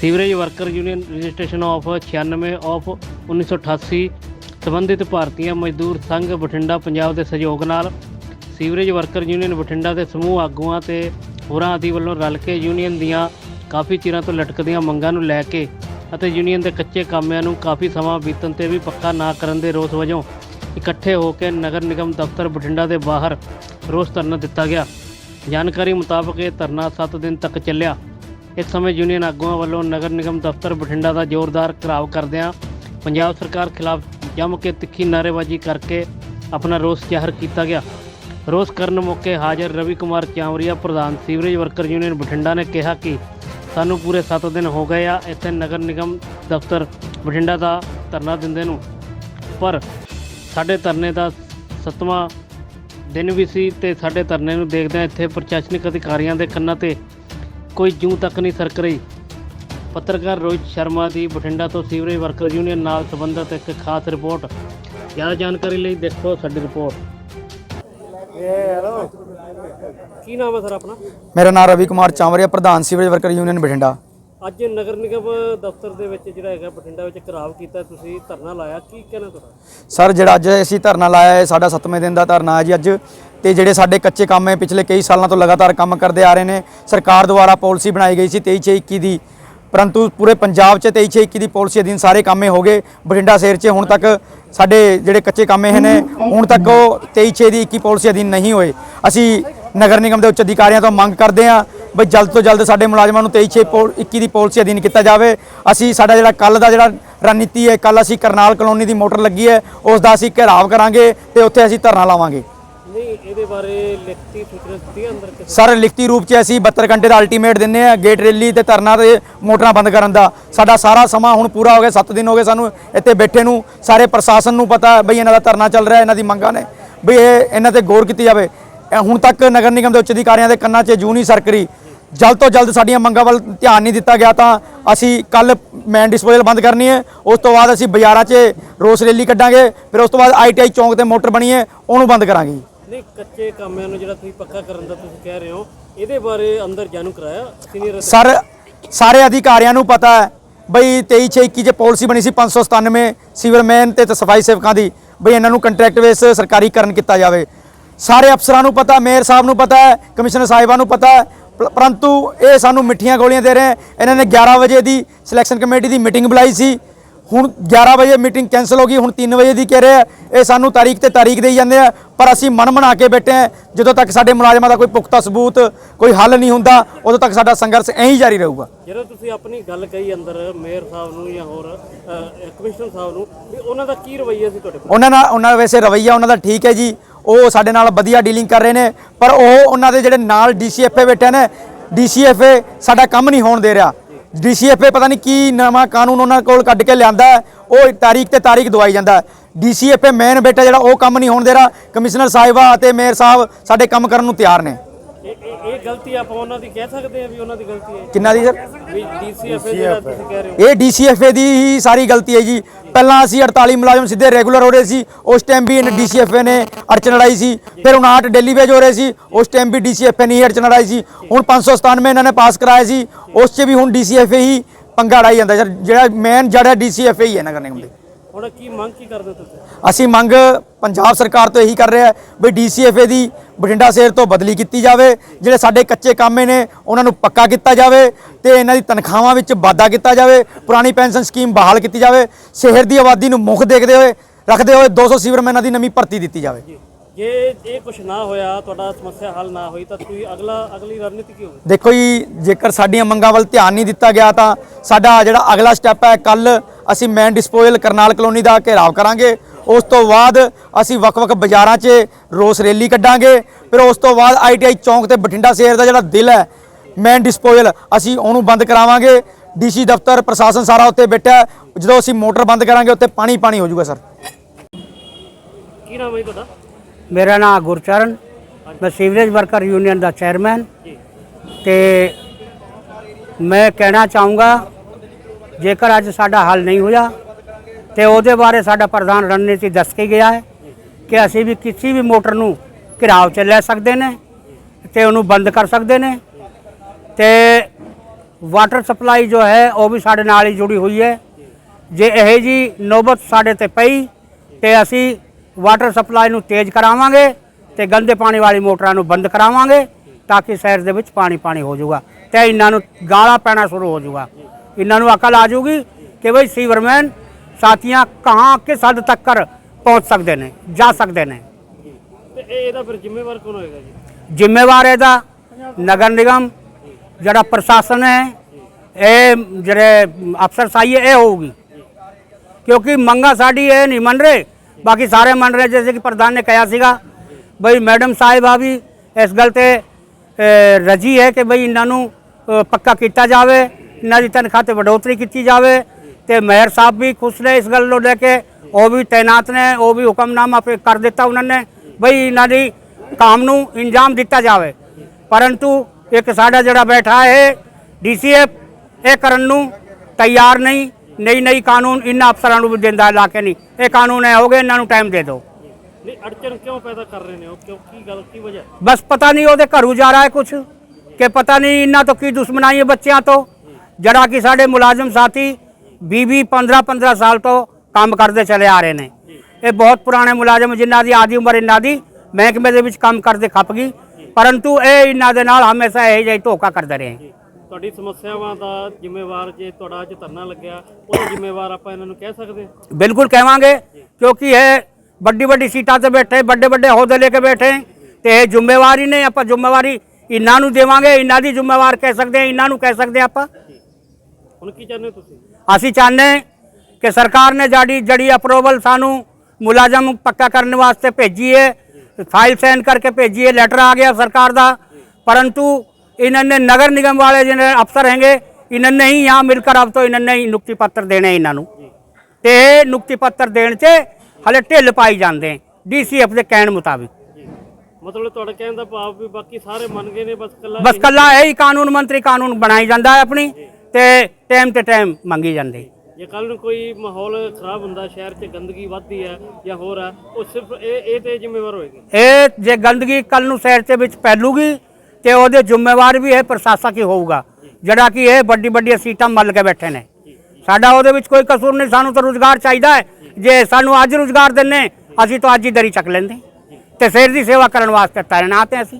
Sewerage worker union registration of 96 of 1988 ਸੰਬੰਧਿਤ ਭਾਰਤੀय ਮਜ਼ਦੂਰ ਸੰਘ ਬਠਿੰਡਾ, ਪੰਜਾਬ ਦੇ ਸਹਿਯੋਗ ਨਾਲ ਸੀਵਰੇਜ ਵਰਕਰ ਯੂਨੀਅਨ ਬਠਿੰਡਾ ਦੇ ਸਮੂਹ ਆਗੂਆਂ ਤੇ ਹੋਰਾਂ ਆਦਿ ਵੱਲੋਂ ਰਲ ਕੇ ਯੂਨੀਅਨ ਦੀਆਂ ਕਾਫੀ ਚਿਰਾਂ ਤੋਂ ਲਟਕਦੀਆਂ ਮੰਗਾਂ ਨੂੰ ਲੈ ਕੇ ਅਤੇ ਯੂਨੀਅਨ ਦੇ ਕੱਚੇ ਕਾਮਿਆਂ ਨੂੰ ਕਾਫੀ ਸਮਾਂ ਬੀਤਣ ਤੇ ਵੀ ਪੱਕਾ ਨਾ ਕਰਨ ਦੇ ਰੋਸ ਵਜੋਂ ਇਕੱਠੇ ਹੋ ਕੇ ਨਗਰ ਨਿਗਮ ਦਫ਼ਤਰ ਬਠਿੰਡਾ ਦੇ ਬਾਹਰ ਰੋਸ ਧਰਨਾ ਦਿੱਤਾ ਗਿਆ। ਜਾਣਕਾਰੀ ਮੁਤਾਬਕ ਇਹ ਧਰਨਾ 7 ਦਿਨ ਤੱਕ ਚੱਲਿਆ। ਇਸ ਸਮੇਂ ਯੂਨੀਅਨ ਆਗੂਆਂ ਵੱਲੋਂ ਨਗਰ ਨਿਗਮ ਦਫ਼ਤਰ ਬਠਿੰਡਾ ਦਾ ਜ਼ੋਰਦਾਰ ਘਿਰਾਓ ਕਰਦਿਆਂ ਪੰਜਾਬ ਸਰਕਾਰ ਖਿਲਾਫ ਜੰਮ ਕੇ ਤਿੱਖੀ ਨਾਅਰੇਬਾਜ਼ੀ ਕਰਕੇ ਆਪਣਾ ਰੋਸ ਜ਼ਾਹਰ ਕੀਤਾ ਗਿਆ। ਰੋਸ ਕਰਨ ਮੌਕੇ ਹਾਜ਼ਰ ਰਵੀ ਕੁਮਾਰ ਚਾਵਰੀਆ, ਪ੍ਰਧਾਨ ਸੀਵਰੇਜ ਵਰਕਰ ਯੂਨੀਅਨ ਬਠਿੰਡਾ ਨੇ ਕਿਹਾ ਕਿ ਸਾਨੂੰ ਪੂਰੇ 7 ਦਿਨ ਹੋ ਗਏ ਆ ਇੱਥੇ ਨਗਰ ਨਿਗਮ ਦਫ਼ਤਰ ਬਠਿੰਡਾ ਦਾ ਧਰਨਾ ਦਿੰਦੇ ਨੂੰ। ਪਰ ਸਾਡੇ ਧਰਨੇ ਦਾ ਸੱਤਵਾਂ ਦਿਨ ਵੀ ਸੀ ਤੇ ਸਾਡੇ ਧਰਨੇ ਨੂੰ ਦੇਖਦਿਆਂ ਇੱਥੇ ਪ੍ਰਸ਼ਾਸਨਿਕ ਅਧਿਕਾਰੀਆਂ ਦੇ ਕੰਨਾਂ ਤੇ ਕੋਈ ਜੂੰ ਤੱਕ ਨਹੀਂ ਸਰਕ ਰਹੀ ਪੱਤਰਕਾਰ ਰੋਹਿਤ ਸ਼ਰਮਾ ਦੀ ਬਠਿੰਡਾ ਤੋਂ ਸੀਵਰੇਜ ਵਰਕਰ ਯੂਨੀਅਨ ਨਾਲ ਸੰਬੰਧਿਤ ਇੱਕ ਖਾਸ ਰਿਪੋਰਟ। ਜ਼ਿਆਦਾ ਜਾਣਕਾਰੀ ਲਈ ਦੇਖੋ ਸਾਡੀ ਰਿਪੋਰਟ। ਕੀ ਨਾਮ ਹੈ ਸਰ ਆਪਣਾ? ਮੇਰਾ ਨਾਮ ਰਵੀ ਕੁਮਾਰ ਚਾਂਵਰੀਆ ਪ੍ਰਧਾਨ ਸੀਵਰੇਜ ਵਰਕਰ ਯੂਨੀਅਨ ਬਠਿੰਡਾ। ਅੱਜ ਨਗਰ ਨਿਗਮ ਦਫ਼ਤਰ ਦੇ ਵਿੱਚ ਜਿਹੜਾ ਹੈਗਾ ਬਠਿੰਡਾ ਵਿੱਚ ਘਰਾਵ ਕੀਤਾ ਤੁਸੀਂ ਧਰਨਾ ਲਾਇਆ। ਕੀ ਕਹਿਣਾ ਤੁਹਾਡਾ? ਸਰ ਜਿਹੜਾ ਅੱਜ ਅਸੀਂ ਧਰਨਾ ਲਾਇਆ ਹੈ ਸਾਡਾ 7ਵੇਂ ਦਿਨ ਦਾ ਧਰਨਾ ਹੈ ਜੀ। ਅੱਜ ਤੇ ਜਿਹੜੇ ਸਾਡੇ ਕੱਚੇ ਕੰਮ ਹੈ, ਪਿਛਲੇ ਕਈ ਸਾਲਾਂ ਤੋਂ ਲਗਾਤਾਰ ਕੰਮ ਕਰਦੇ ਆ ਰਹੇ ਨੇ। ਸਰਕਾਰ ਦੁਆਰਾ ਪਾਲਿਸੀ ਬਣਾਈ ਗਈ ਸੀ 23 21 ਦੀ। ਪਰੰਤੂ ਪੂਰੇ ਪੰਜਾਬ 'ਚ 23 21 ਦੀ ਪਾਲਿਸੀ ਅਧੀਨ ਸਾਰੇ ਕੰਮੇ ਹੋ ਗਏ। ਬਠਿੰਡਾ ਸ਼ਹਿਰ 'ਚ ਹੁਣ ਤੱਕ ਸਾਡੇ ਜਿਹੜੇ ਕੱਚੇ ਕੰਮੇ ਹਨ ਹੁਣ ਤੱਕ ਉਹ 23 ਦੀ 21 ਪਾਲਿਸੀ ਅਧੀਨ ਨਹੀਂ ਹੋਏ। ਅਸੀਂ ਨਗਰ ਨਿਗਮ ਦੇ ਉੱਚ ਅਧਿਕਾਰੀਆਂ ਤੋਂ ਮੰਗ ਕਰਦੇ ਹਾਂ ਬਈ ਜਲਦ ਤੋਂ ਜਲਦ ਸਾਡੇ ਮੁਲਾਜ਼ਮਾਂ ਨੂੰ 23 ਪੋਲ 21 ਦੀ ਪਾਲਿਸੀ ਅਧੀਨ ਕੀਤਾ ਜਾਵੇ। ਅਸੀਂ ਸਾਡਾ ਜਿਹੜਾ ਕੱਲ ਦਾ ਜਿਹੜਾ ਰਣਨੀਤੀ ਹੈ ਕੱਲ ਅਸੀਂ ਕਰਨਾਲ ਕਲੋਨੀ ਦੀ ਮੋਟਰ ਲੱਗੀ ਹੈ, ਉਸ ਦਾ ਅਸੀਂ ਘਿਰਾਵ ਕਰਾਂਗੇ ਤੇ ਉੱਥੇ ਅਸੀਂ ਧਰਨਾ ਲਾਵਾਂਗੇ। ਨਹੀਂ, ਇਹਦੇ ਬਾਰੇ ਲਿਖਤੀ ਸੂਚਨਾ ਦਿੱਤੀ ਹੈ ਅੰਦਰ ਕਿਸੇ ਸਰ, ਲਿਖਤੀ ਰੂਪ 'ਚ ਅਸੀਂ 72 ਘੰਟੇ ਦਾ ਅਲਟੀਮੇਟ ਦਿੰਨੇ ਆ ਗੇਟ ਰੈਲੀ ਤੇ ਧਰਨਾ ਤੇ ਮੋਟਰਾਂ ਬੰਦ ਕਰਨ ਦਾ। ਸਾਡਾ ਸਾਰਾ ਸਮਾਂ ਹੁਣ ਪੂਰਾ ਹੋ ਗਿਆ 7 ਦਿਨ ਹੋ ਗਏ ਸਾਨੂੰ ਇੱਥੇ ਬੈਠੇ ਨੂੰ। ਸਾਰੇ ਪ੍ਰਸ਼ਾਸਨ ਨੂੰ ਪਤਾ ਬਈ ਇਹਨਾਂ ਦਾ ਧਰਨਾ ਚੱਲ ਰਿਹਾ, ਇਹਨਾਂ ਦੀ ਮੰਗਾਂ ਨੇ। ਬਈ ਇਹ ਇਹਨਾਂ ਤੇ ਗੌਰ ਕੀਤੀ ਜਾਵੇ। ਇਹ ਹੁਣ ਤੱਕ ਨਗਰ ਨਿਗਮ ਦੇ ਉੱਚ ਅਧਿਕਾਰੀਆਂ ਦੇ ਕੰਨਾਂ 'ਚ ਜੂਨੀ ਸਰਕਰੀ। ਜਲਦ ਤੋਂ ਜਲਦ ਸਾਡੀਆਂ ਮੰਗਾਂ ਵੱਲ ਧਿਆਨ ਨਹੀਂ ਦਿੱਤਾ ਗਿਆ ਤਾਂ ਅਸੀਂ ਕੱਲ ਮੈਨ ਡਿਸਪੋਜ਼ਲ ਬੰਦ ਕਰਨੀ ਹੈ। ਉਸ ਤੋਂ ਬਾਅਦ ਅਸੀਂ ਬਾਜ਼ਾਰਾਂ 'ਚ ਰੋਸ ਰੈਲੀ ਕੱਢਾਂਗੇ। ਫਿਰ ਉਸ ਤੋਂ ਬਾਅਦ ਆਈਟੀਆਈ ਚੌਂਕ ਤੇ ਮੋਟਰ ਬਣੀ ਹੈ, ਉਹਨੂੰ ਬੰਦ ਕਰਾਂਗੇ। ਨਹੀਂ, ਕੱਚੇ ਕਾਮਿਆਂ ਨੂੰ ਜਿਹੜਾ ਤੁਸੀਂ ਪੱਕਾ ਕਰਨ ਦਾ ਤੁਸੀਂ ਕਹਿ ਰਹੇ ਹੋ, ਇਹਦੇ ਬਾਰੇ ਅੰਦਰ ਜਾਣੂ ਕਰਾਇਆ ਸੀਨੀਅਰ ਸਰ, ਸਾਰੇ ਅਧਿਕਾਰੀਆਂ ਨੂੰ ਪਤਾ ਹੈ ਬਈ 23 ਛੇ 21 ਚ ਪਾਲਿਸੀ ਬਣੀ ਸੀ 597 ਸੀਵਰਮੈਨ ਤੇ ਸਫ਼ਾਈ ਸੇਵਕਾਂ ਦੀ, ਬਈ ਇਹਨਾਂ ਨੂੰ ਕੰਟਰੈਕਟ ਬੇਸ ਸਰਕਾਰੀਕਰਨ ਕੀਤਾ ਜਾਵੇ। ਸਾਰੇ ਅਫਸਰਾਂ ਨੂੰ ਪਤਾ, ਮੇਅਰ ਸਾਹਿਬ ਨੂੰ ਪਤਾ ਹੈ, ਕਮਿਸ਼ਨਰ ਸਾਹਿਬਾਂ ਨੂੰ ਪਤਾ ਹੈ ਪਰੰਤੂ ਇਹ ਸਾਨੂੰ ਮਿੱਠੀਆਂ ਗੋਲੀਆਂ ਦੇ ਰਹੇ ਇਹਨਾਂ ਨੇ 11 ਵਜੇ ਦੀ ਸਿਲੈਕਸ਼ਨ ਕਮੇਟੀ ਦੀ ਮੀਟਿੰਗ ਬੁਲਾਈ ਸੀ। ਹੁਣ 11 ਵਜੇ ਮੀਟਿੰਗ ਕੈਨਸਲ ਹੋ ਗਈ ਹੁਣ 3 ਵਜੇ ਦੀ ਕਹਿ ਰਹੇ ਆ ਇਹ ਸਾਨੂੰ ਤਾਰੀਖ ਤੇ ਤਾਰੀਖ ਦੇਈ ਜਾਂਦੇ ਆ ਪਰ ਅਸੀਂ ਮਨ ਬਣਾ ਕੇ ਬੈਠੇ ਆ ਜਦੋਂ ਤੱਕ ਸਾਡੇ ਮੁਲਾਜ਼ਮਾਂ ਦਾ ਕੋਈ ਪੁਖਤਾ ਸਬੂਤ ਕੋਈ ਹੱਲ ਨਹੀਂ ਹੁੰਦਾ ਉਦੋਂ ਤੱਕ ਸਾਡਾ ਸੰਘਰਸ਼ ਐਂ ਹੀ ਜਾਰੀ ਰਹੂਗਾ। ਜਦੋਂ ਤੁਸੀਂ ਆਪਣੀ ਗੱਲ ਕਹੀ ਅੰਦਰ ਮੇਅਰ ਸਾਹਿਬ ਨੂੰ ਜਾਂ ਹੋਰ ਕਮਿਸ਼ਨਰ ਸਾਹਿਬ ਨੂੰ ਵੀ ਉਹਨਾਂ ਦਾ ਕੀ ਰਵੱਈਆ ਸੀ ਤੁਹਾਡੇ ਕੋਲ? ਉਹਨਾਂ ਨਾਲ ਉਹਨਾਂ ਦਾ ਵੈਸੇ ਰਵਈਆ ਉਹਨਾਂ ਦਾ ਠੀਕ ਹੈ ਜੀ। ਉਹ ਸਾਡੇ ਨਾਲ ਵਧੀਆ ਡੀਲਿੰਗ ਕਰ ਰਹੇ ਨੇ ਪਰ ਉਹ ਉਹਨਾਂ ਦੇ ਜਿਹੜੇ ਨਾਲ ਡੀਸੀਐਫਏ ਬੈਠੇ ਨੇ ਡੀਸੀਐਫਏ ਸਾਡਾ ਕੰਮ ਨਹੀਂ ਹੋਣ ਦੇ ਰਿਹਾ। ਡੀਸੀਐਫਏ ਪਤਾ ਨਹੀਂ ਕੀ ਨਵਾਂ ਕਾਨੂੰਨ ਉਹਨਾਂ ਕੋਲ ਕੱਢ ਕੇ ਲਿਆਂਦਾ ਉਹ ਤਾਰੀਖ ਤੇ ਤਾਰੀਖ ਦਵਾਈ ਜਾਂਦਾ ਡੀਸੀਐਫਏ ਮੇਨ ਬੇਟਾ ਜਿਹੜਾ ਉਹ ਕੰਮ ਨਹੀਂ ਹੋਣ ਦੇ ਰਿਹਾ। ਕਮਿਸ਼ਨਰ ਸਾਹਿਬਾ ਅਤੇ ਮੇਅਰ ਸਾਹਿਬ ਸਾਡੇ ਕੰਮ ਕਰਨ ਨੂੰ ਤਿਆਰ ਨੇ। ਇਹ ਇਹ ਗਲਤੀ ਆਪਾਂ ਉਹਨਾਂ ਦੀ ਕਹਿ ਸਕਦੇ ਆ ਵੀ ਉਹਨਾਂ ਦੀ ਗਲਤੀ ਹੈ। ਕਿੰਨਾ ਦੀ ਸਰ? ਵੀ ਡੀਸੀਐਫ ਜਿਹੜਾ ਤੁਸੀਂ ਕਹਿ ਰਹੇ ਹੋ। ਇਹ ਡੀਸੀਐਫਏ ਦੀ ਹੀ ਸਾਰੀ ਗਲਤੀ ਹੈ ਜੀ। ਪਹਿਲਾਂ ਅਸੀਂ 48 ਮੁਲਾਜ਼ਮ ਸਿੱਧੇ ਰੈਗੂਲਰ ਹੋ ਰਹੇ ਸੀ। ਉਸ ਟਾਈਮ ਵੀ ਇਹਨੇ ਡੀਸੀਐਫਏ ਨੇ ਅੜਚਨ ਲੜਾਈ ਸੀ। ਫਿਰ 59 ਡੇਲੀ ਵੇਜ ਹੋ ਰਹੇ ਸੀ। ਉਸ ਟਾਈਮ ਵੀ ਡੀਸੀਐਫਏ ਨੇ ਹੀ ਅੜਚਨ ਲੜਾਈ ਸੀ। ਹੁਣ 597 ਇਹਨਾਂ ਨੇ ਪਾਸ ਕਰਾਇਆ ਸੀ। ਉਸ 'ਚ ਵੀ ਹੁਣ ਡੀਸੀਐਫਏ ਹੀ ਪੰਗਾ ਅੜਾਈ ਜਾਂਦਾ। ਸਰ ਜਿਹੜਾ ਮੇਨ ਜੜ ਹੈ ਡੀਸੀਐਫਏ ਹੀ ਹੈ ਨਗਰ ਨਿਗਮ ਦੇ ਹੁਣ ਕੀ ਮੰਗ ਕੀ ਕਰਦੇ ਤੁਸੀਂ? ਅਸੀਂ ਮੰਗ ਪੰਜਾਬ ਸਰਕਾਰ ਤੋਂ ਇਹੀ ਕਰ ਰਹੇ ਵੀ ਡੀਸੀਐਫਏ ਦੀ ਬਠਿੰਡਾ ਸ਼ਹਿਰ ਤੋਂ ਬਦਲੀ ਕੀਤੀ ਜਾਵੇ। ਜਿਹੜੇ ਸਾਡੇ ਕੱਚੇ ਕਾਮੇ ਨੇ ਉਹਨਾਂ ਨੂੰ ਪੱਕਾ ਕੀਤਾ ਜਾਵੇ ਤੇ ਇਹਨਾਂ ਦੀ ਤਨਖਾਹਾਂ ਵਿੱਚ ਵਾਧਾ ਕੀਤਾ ਜਾਵੇ। ਪੁਰਾਣੀ ਪੈਨਸ਼ਨ ਸਕੀਮ ਬਹਾਲ ਕੀਤੀ ਜਾਵੇ। ਸ਼ਹਿਰ ਦੀ ਆਬਾਦੀ ਨੂੰ ਮੁੱਖ ਦੇਖਦੇ ਹੋਏ ਰੱਖਦੇ ਹੋਏ 200 ਸੀਵਰਮੈਨਾਂ ਦੀ ਨਵੀਂ ਭਰਤੀ ਦਿੱਤੀ ਜਾਵੇ। ਜੇ। ਇਹ ਕੁਝ ਨਾ ਹੋਇਆ ਤੁਹਾਡਾ ਸਮੱਸਿਆ ਹੱਲ ਨਾ ਹੋਈ ਤਾਂ ਤੁਸੀਂ ਅਗਲਾ ਅਗਲੀ ਰਣਨੀਤੀ ਕੀ ਹੋਵੇ ਦੇਖੋ ਜੀ ਜੇਕਰ ਸਾਡੀਆਂ ਮੰਗਾਂ ਵੱਲ ਧਿਆਨ ਨਹੀਂ ਦਿੱਤਾ ਗਿਆ ਤਾਂ ਸਾਡਾ ਜਿਹੜਾ ਅਗਲਾ ਸਟੈਪ ਹੈ ਕੱਲ ਅਸੀਂ ਮੈਨ ਡਿਸਪੋਜ਼ਲ ਕਰਨਾਲ ਕਲੋਨੀ ਦਾ ਘੇਰਾਵ ਕਰਾਂਗੇ। ਉਸ ਤੋਂ ਬਾਅਦ ਅਸੀਂ ਵੱਖ-ਵੱਖ ਬਾਜ਼ਾਰਾਂ 'ਚ ਰੋਸ ਰੈਲੀ ਕੱਢਾਂਗੇ। ਫਿਰ ਉਸ ਤੋਂ ਬਾਅਦ ਆਈਟੀਆਈ ਚੌਂਕ ਤੇ ਬਠਿੰਡਾ ਸ਼ਹਿਰ ਦਾ ਜਿਹੜਾ ਦਿਲ ਹੈ ਮੈਨ ਡਿਸਪੋਜ਼ਲ ਅਸੀਂ ਉਹਨੂੰ ਬੰਦ ਕਰਾਵਾਂਗੇ। ਡੀਸੀ ਦਫ਼ਤਰ ਪ੍ਰਸ਼ਾਸਨ ਸਾਰਾ ਉੱਤੇ ਬੈਠਾ। ਜਦੋਂ ਅਸੀਂ ਮੋਟਰ ਬੰਦ ਕਰਾਂਗੇ ਉੱਤੇ ਪਾਣੀ ਪਾਣੀ ਹੋ ਜਾਊਗਾ ਸਰ। ਕੀ ਨਾਮ ਹੈ ਤੁਹਾਡਾ? ਮੇਰਾ ਨਾਮ ਗੁਰਚਰਨ। ਮੈਂ ਸੀਵਰੇਜ ਵਰਕਰ ਯੂਨੀਅਨ ਦਾ ਚੇਅਰਮੈਨ। ਜੀ। ਤੇ ਮੈਂ ਕਹਿਣਾ ਚਾਹੂੰਗਾ ਜੇਕਰ ਅੱਜ ਸਾਡਾ ਹੱਲ ਨਹੀਂ ਹੋਇਆ, ਤੇ ਉਹਦੇ ਬਾਰੇ ਸਾਡਾ ਪ੍ਰਧਾਨ ਰਣਨੀਤੀ ਦੱਸ ਕੇ ਗਿਆ ਹੈ ਕਿ ਅਸੀਂ ਵੀ ਕਿਸੇ ਵੀ ਮੋਟਰ ਨੂੰ ਘਿਰਾਵ 'ਚ ਲੈ ਸਕਦੇ ਨੇ ਤੇ ਉਹਨੂੰ ਬੰਦ ਕਰ ਸਕਦੇ ਨੇ। ਤੇ ਵਾਟਰ ਸਪਲਾਈ ਜੋ ਹੈ, ਉਹ ਵੀ ਸਾਡੇ ਨਾਲ ਹੀ ਜੁੜੀ ਹੋਈ ਹੈ। ਜੇ ਇਹ ਜੀ ਨੌਬਤ ਸਾਡੇ ਤੇ ਪਈ, ਤੇ ਅਸੀਂ ਵਾਟਰ ਸਪਲਾਈ ਨੂੰ ਤੇਜ਼ ਕਰਾਵਾਂਗੇ ਤੇ ਗੰਦੇ ਪਾਣੀ ਵਾਲੀ ਮੋਟਰਾਂ ਨੂੰ ਬੰਦ ਕਰਾਵਾਂਗੇ ਤਾਂ ਕਿ ਸ਼ਹਿਰ ਦੇ ਵਿੱਚ ਪਾਣੀ ਪਾਣੀ ਹੋ ਜਾਊਗਾ ਤੇ ਇਹਨਾਂ ਨੂੰ ਗਾਲਾ ਪੈਣਾ ਸ਼ੁਰੂ ਹੋ ਜਾਊਗਾ। ਇਹਨਾਂ ਨੂੰ ਅਕਲ ਆ ਜਾਊਗੀ ਕਿ ਬਈ ਸੀਵਰਮੈਨ ਸਾਥੀਆਂ ਕਹਾਂ ਕਿਸ ਹੱਦ ਤੱਕ ਕਰ ਪਹੁੰਚ ਸਕਦੇ ਨੇ ਜਾ ਸਕਦੇ ਨੇ। ਤੇ ਇਹ ਇਹਦਾ ਫਿਰ ਜ਼ਿੰਮੇਵਾਰ ਕੌਣ ਹੋਏਗਾ ਜੀ? ਜ਼ਿੰਮੇਵਾਰ ਇਹਦਾ ਨਗਰ ਨਿਗਮ ਜਿਹੜਾ ਪ੍ਰਸ਼ਾਸਨ ਹੈ ਇਹ ਜਿਹੜੇ ਅਫਸਰ ਸਾਈ ਇਹ ਹੋਊਗੀ। ਕਿਉਂਕਿ ਮੰਗਾ ਸਾਡੀ ਇਹ ਨਹੀਂ ਮੰਨ ਰਹੇ ਬਾਕੀ ਸਾਰੇ ਮੰਨ ਰਹੇ ਜੈਸੇ ਕਿ ਪ੍ਰਧਾਨ ਨੇ ਕਿਹਾ ਸੀਗਾ ਬਈ ਮੈਡਮ ਸਾਹਿਬਾ ਵੀ ਇਸ ਗੱਲ ਤੇ ਰਜੀ ਹੈ ਕਿ ਬਈ ਇਹਨਾਂ ਨੂੰ ਪੱਕਾ ਕੀਤਾ ਜਾਵੇ। ਇਹਨਾਂ ਦੀ ਤਨਖਾਹ ਤੇ ਵਡੋਤਰੀ ਕੀਤੀ ਜਾਵੇ ਤੇ ਮੇਅਰ ਸਾਹਿਬ ਵੀ ਖੁਸ਼ ਨੇ ਇਸ ਗੱਲ ਨੂੰ ਲੈ ਕੇ ਉਹ ਵੀ ਤਾਇਨਾਤ ਨੇ ਉਹ ਵੀ ਹੁਕਮਨਾਮਾ ਪੇ ਕਰ ਦਿੱਤਾ ਉਹਨਾਂ ਨੇ ਬਈ ਇਹਨਾਂ ਦੀ ਕੰਮ ਨੂੰ ਇੰਜਾਮ ਦਿੱਤਾ ਜਾਵੇ। ਪਰੰਤੂ ਇੱਕ ਸਾਡਾ ਜਿਹੜਾ ਬੈਠਾ ਹੈ ਡੀਸੀਐਫ ਇਹ ਕਰਨ ਨੂੰ ਤਿਆਰ ਨਹੀਂ ਨਈ ਨਈ ਕਾਨੂੰਨ ਇਹਨਾਂ ਅਫਸਰਾਂ ਨੂੰ ਵੀ ਦਿੰਦਾ ਲਾ ਕੇ ਨਹੀਂ। ਇਹ ਕਾਨੂੰਨ ਹੈ ਹੋ ਗਏ ਇਹਨਾਂ ਨੂੰ ਟਾਈਮ ਦੇ ਦਿਓ। ਨਹੀਂ ਅੜਚਨ ਕਿਉਂ ਪੈਦਾ ਕਰ ਰਹੇ ਨੇ ਉਹ? ਕਿਉਂ ਕੀ ਗੱਲ ਕੀ ਵਜ੍ਹਾ? ਬਸ ਪਤਾ ਨਹੀਂ ਉਹਦੇ ਘਰੋਂ ਜਾ ਰਿਹਾ ਹੈ ਕੁਛ ਕਿ ਪਤਾ ਨਹੀਂ ਇਹਨਾਂ ਤੋਂ ਕੀ ਦੁਸ਼ਮਣਾਈ ਹੈ ਬੱਚਿਆਂ ਤੋਂ। ਜਿਹੜਾ ਕਿ ਸਾਡੇ ਮੁਲਾਜ਼ਮ ਸਾਥੀ 20 15 15 ਸਾਲ ਤੋਂ ਕੰਮ ਕਰਦੇ ਚਲੇ ਆ ਰਹੇ ਨੇ। ਇਹ ਬਹੁਤ ਪੁਰਾਣੇ ਮੁਲਾਜ਼ਮ ਜਿਨ੍ਹਾਂ ਦੀ ਆਦੀ ਉਮਰ ਇਹਨਾਂ ਦੀ ਮਹਿਕਮੇ ਦੇ ਵਿੱਚ ਕੰਮ ਕਰਦੇ ਖੱਪ ਗਈ। ਪਰੰਤੂ ਇਹ ਇਹਨਾਂ ਦੇ ਨਾਲ ਹਮੇਸ਼ਾ ਇਹ ਜਿਹੀ ਧੋਖਾ ਕਰਦੇ ਰਹੇ। ਤੁਹਾਡੀ ਸਮੱਸਿਆਵਾਂ ਦਾ ਜ਼ਿੰਮੇਵਾਰ ਜੇ ਤੁਹਾਡਾ ਅੱਜ ਧਰਨਾ ਲੱਗਿਆ ਉਹਦਾ ਜ਼ਿੰਮੇਵਾਰ ਆਪਾਂ ਇਹਨਾਂ ਨੂੰ ਕਹਿ ਸਕਦੇ ਬਿਲਕੁਲ ਕਹਾਂਗੇ ਕਿਉਂਕਿ ਇਹ ਵੱਡੀ ਵੱਡੀ ਸੀਟਾਂ ਤੇ ਬੈਠੇ ਵੱਡੇ ਵੱਡੇ ਅਹੁਦੇ ਲੈ ਕੇ ਬੈਠੇ ਤੇ ਇਹ ਜ਼ਿੰਮੇਵਾਰੀ ਨਹੀਂ ਆਪਾਂ ਜ਼ਿੰਮੇਵਾਰੀ ਇਹਨਾਂ ਨੂੰ ਦੇਵਾਂਗੇ ਇਹਨਾਂ ਦੀ ਜ਼ਿੰਮੇਵਾਰ ਕਹਿ ਸਕਦੇ ਹਾਂ ਇਹਨਾਂ ਨੂੰ ਕਹਿ ਸਕਦੇ ਆਪਾਂ। ਹੁਣ ਕੀ ਚਾਹੁੰਦੇ ਹੋ ਤੁਸੀਂ? ਅਸੀਂ ਚਾਹੁੰਦੇ ਕਿ ਸਰਕਾਰ ਨੇ ਜਾੜੀ ਜੜੀ ਅਪਰੂਵਲ ਸਾਨੂੰ ਮੁਲਾਜ਼ਮ ਪੱਕਾ ਕਰਨ ਵਾਸਤੇ ਭੇਜੀਏ ਫਾਈਲ ਸਾਈਨ ਕਰਕੇ ਭੇਜੀਏ ਲੈਟਰ ਆ ਗਿਆ ਸਰਕਾਰ ਦਾ। ਪਰੰਤੂ ਇਹਨਾਂ ਨੇ ਨਗਰ ਨਿਗਮ ਵਾਲੇ ਜਿਹੜੇ ਅਫਸਰ ਹੈਗੇ ਇਹਨਾਂ ਨੇ ਹੀ ਯਹਾਂ ਮਿਲ ਕਰ ਅਬ ਤੋਂ ਇਹਨਾਂ ਨੇ ਹੀ ਨੁਕਤੀ ਪੱਤਰ ਦੇਣੇ ਇਹਨਾਂ ਨੂੰ। ਤੇ ਇਹ ਨੁਕਤੀ ਪੱਤਰ ਦੇਣ 'ਚ ਹਲੇ ਢਿੱਲ ਪਾਈ ਜਾਂਦੇ ਡੀਸੀਐਫ ਦੇ ਕਹਿਣ ਮੁਤਾਬਿਕ। ਮਤਲਬ ਤੁਹਾਡੇ ਕਹਿਣ ਦਾ ਭਾਵ ਵੀ ਬਾਕੀ ਸਾਰੇ ਮੰਨ ਗਏ ਨੇ ਬਸ ਕੱਲਾ ਬਸ ਕੱਲਾ ਇਹ ਹੀ ਕਾਨੂੰਨ ਮੰਤਰੀ ਕਾਨੂੰਨ ਬਣਾਈ ਜਾਂਦਾ ਹੈ ਆਪਣੀ। ਤੇ ਟਾਈਮ ਤੇ ਟਾਈਮ ਮੰਗੀ ਜਾਂਦੀ। ਜੇ ਕੱਲ ਨੂੰ ਕੋਈ ਮਾਹੌਲ ਖਰਾਬ ਹੁੰਦਾ ਸ਼ਹਿਰ 'ਚ ਗੰਦਗੀ ਵੱਧਦੀ ਹੈ ਜਾਂ ਹੋਰ ਹੈ ਉਹ ਸਿਰਫ ਇਹ ਇਹ ਤੇ ਜ਼ਿੰਮੇਵਾਰ ਹੋਏਗੀ। ਇਹ ਜੇ ਗੰਦਗੀ ਕੱਲ ਨੂੰ ਸ਼ਹਿਰ ਦੇ ਵਿੱਚ ਫੈਲੂਗੀ ਤੇ ਉਹਦੇ ਜ਼ਿੰਮੇਵਾਰ ਵੀ ਇਹ ਪ੍ਰਸ਼ਾਸਕ ਹੀ ਹੋਊਗਾ ਜਿਹੜਾ ਕਿ ਇਹ ਵੱਡੀ ਵੱਡੀਆਂ ਸੀਟਾਂ ਮੱਲ ਕੇ ਬੈਠੇ ਨੇ। ਸਾਡਾ ਉਹਦੇ ਵਿੱਚ ਕੋਈ ਕਸੂਰ ਨਹੀਂ ਸਾਨੂੰ ਤਾਂ ਰੁਜ਼ਗਾਰ ਚਾਹੀਦਾ ਹੈ। ਜੇ ਸਾਨੂੰ ਅੱਜ ਰੁਜ਼ਗਾਰ ਦਿੰਨੇ ਅਸੀਂ ਤਾਂ ਅੱਜ ਹੀ ਦਰੀ ਚੱਕ ਲੈਂਦੇ। ਤੇ ਸ਼ਹਿਰ ਦੀ ਸੇਵਾ ਕਰਨ ਵਾਸਤੇ ਤਾਇਨਾਤ ਹਾਂ ਅਸੀਂ।